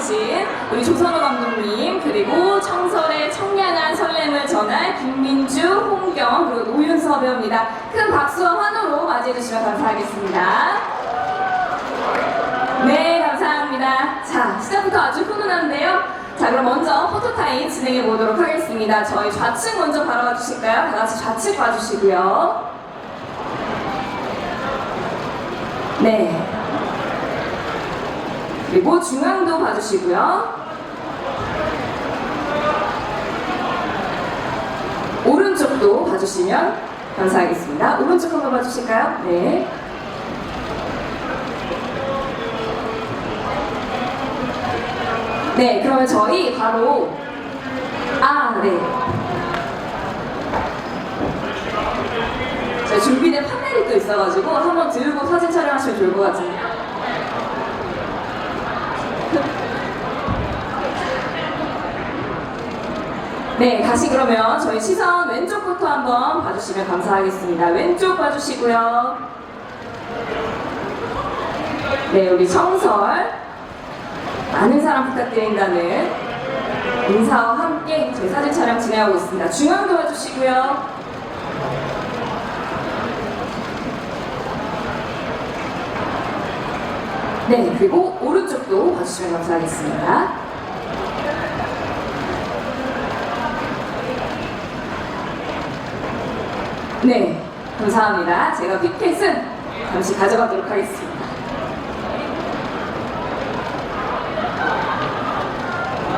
해주신 우리 조선호 감독님 그리고 청설의 청량한 설렘을 전할 김민주, 홍경 그리고 노윤서 배우입니다. 큰 박수와 환호로 맞이해 주시면 감사하겠습니다. 네, 감사합니다. 자, 시작부터 아주 훈훈한데요. 자, 그럼 먼저 포토타임 진행해 보도록 하겠습니다. 저희 좌측 먼저 바라봐 주실까요? 다 같이 좌측 봐주시고요. 네. 그리고 중앙도 봐주시고요. 오른쪽도 봐주시면 감사하겠습니다. 오른쪽 한번 봐주실까요? 네. 네, 그러면 저희 바로 아, 네. 저희 준비된 판넬이 또 있어가지고 한번 들고 사진 촬영하시면 좋을 것 같은데요. 네, 다시 그러면 저희 시선 왼쪽부터 한번 봐주시면 감사하겠습니다. 왼쪽 봐주시고요. 네, 우리 청설 많은 사랑 부탁드린다는 인사와 함께 저희 사진 촬영 진행하고 있습니다. 중앙도 봐주시고요. 네, 그리고 오른쪽도 봐주시면 감사하겠습니다. 네, 감사합니다. 제가 피켓은 잠시 가져가도록 하겠습니다.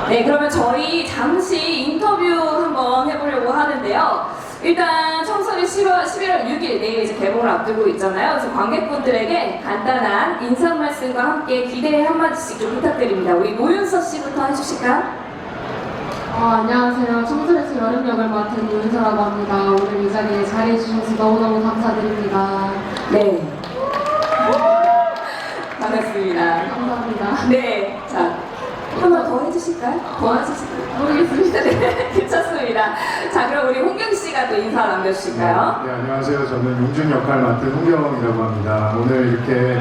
네, 그러면 저희 잠시 인터뷰 한번 해보려고 하는데요. 일단 청소년 10월, 11월 6일 내일 이제 개봉을 앞두고 있잖아요. 그래서 관객분들에게 간단한 인사 말씀과 함께 기대 한마디씩 좀 부탁드립니다. 우리 노윤서 씨부터 해주실까요? 어, 안녕하세요. 청소에서 여름 역을 맡은 노윤서라고 합니다. 오늘 이 자리에 자리해 주셔서 너무너무 감사드립니다. 네. 반갑습니다. 감사합니다. 네, 자, 하나 더 해주실까요? 더 해주실까요? 모르겠습니다. 네, 괜찮습니다. 자, 그럼 우리 홍경 씨가 또 인사 남겨주실까요? 네, 안녕하세요. 저는 용준 역할 맡은 홍경이라고 합니다. 오늘 이렇게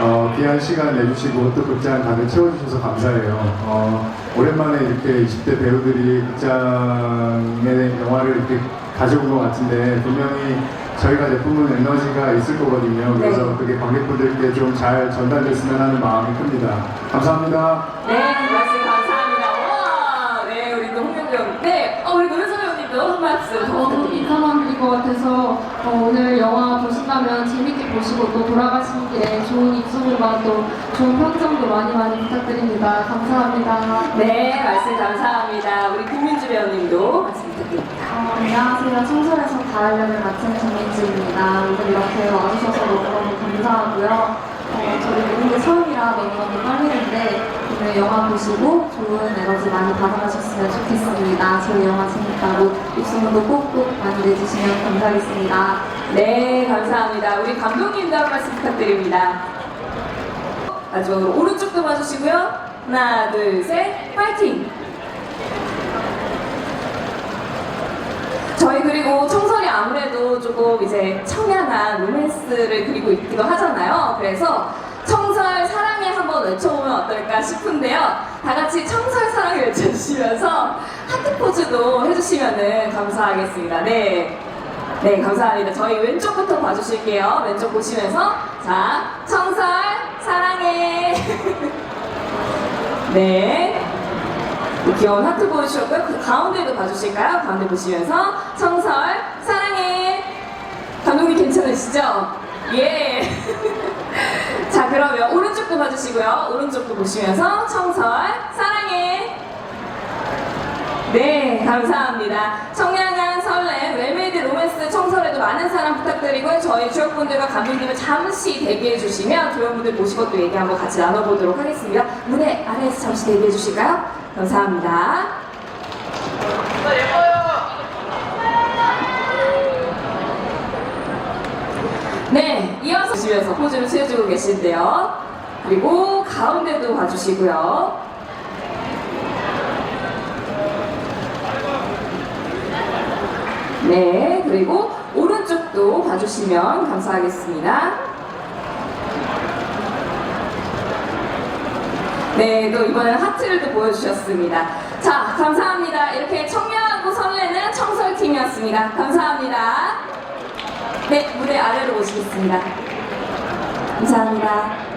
어, 귀한 시간 내주시고 또 극장 가득 채워주셔서 감사해요. 어, 오랜만에 이렇게 20대 배우들이 극장에 영화를 이렇게 가져온 것 같은데 분명히 저희가 내뿜은 에너지가 있을 거거든요. 그래서 네. 그게 관객분들께 좀 잘 전달됐으면 하는 마음이 큽니다. 감사합니다. 네, 말씀 감사합니다. 와, 네, 우리 또 홍경 배우. 네, 어, 우리 노래서 배우님도 한 말씀 부탁드립니다. 것 같아서 어, 오늘 영화 보신다면 재밌게 보시고 또 돌아가시는 길에 좋은 입소문과 또 좋은 평점도 많이 많이 부탁드립니다. 감사합니다. 네, 말씀 감사합니다. 우리 김민주 배우님도 말씀 부탁드립니다. 어, 안녕하세요. 청설에서 가을연을 맡은 김민주입니다. 오늘 이렇게 와주셔서 너무너무 감사하고요. 어, 저희 보는 게 처음이라 너무너무 떨리는데 오늘 영화 보시고 좋은 에너지 많이 받아가셨으면 좋겠습니다. 저희 영화 재밌 다고 입소문도 꼭꼭 많이 내주시면 감사하겠습니다. 네, 감사합니다. 우리 감독님도 한 말씀 부탁드립니다. 마지막으로 오른쪽도 봐주시고요. 하나, 둘, 셋, 파이팅! 저희 그리고 청설이 아무래도 조금 이제 청량한 로맨스를 그리고 있기도 하잖아요. 그래서 청설 사랑해 한번 외쳐보면 어떨까 싶은데요. 다 같이 청설 사랑해 외쳐주시면서 하트 포즈도 해주시면 감사하겠습니다. 네. 네, 감사합니다. 저희 왼쪽부터 봐주실게요. 왼쪽 보시면서. 자, 청설, 사랑해. 네. 귀여운 하트 보여주셨고요. 그 가운데도 봐주실까요? 가운데 보시면서. 청설, 사랑해. 감독님 괜찮으시죠? 예. 자, 그러면 오른쪽도 봐주시고요. 오른쪽도 보시면서. 청설, 사랑해. 네, 감사합니다. 청량한 설렘, 웰메이드 로맨스 청설에도 많은 사랑 부탁드리고 저희 주역분들과 감독님을 잠시 대기해 주시면 조연분들 모시고 또 얘기 한번 같이 나눠보도록 하겠습니다. 무대 아래에서 잠시 대기해 주실까요? 감사합니다. 네, 이어서 주시면서 포즈를 취해주고 계신데요. 그리고 가운데도 봐주시고요. 네, 그리고 오른쪽도 봐주시면 감사하겠습니다. 네, 또 이번엔 하트를 또 보여주셨습니다. 자, 감사합니다. 이렇게 청량하고 설레는 청설팀이었습니다. 감사합니다. 네, 무대 아래로 모시겠습니다. 감사합니다.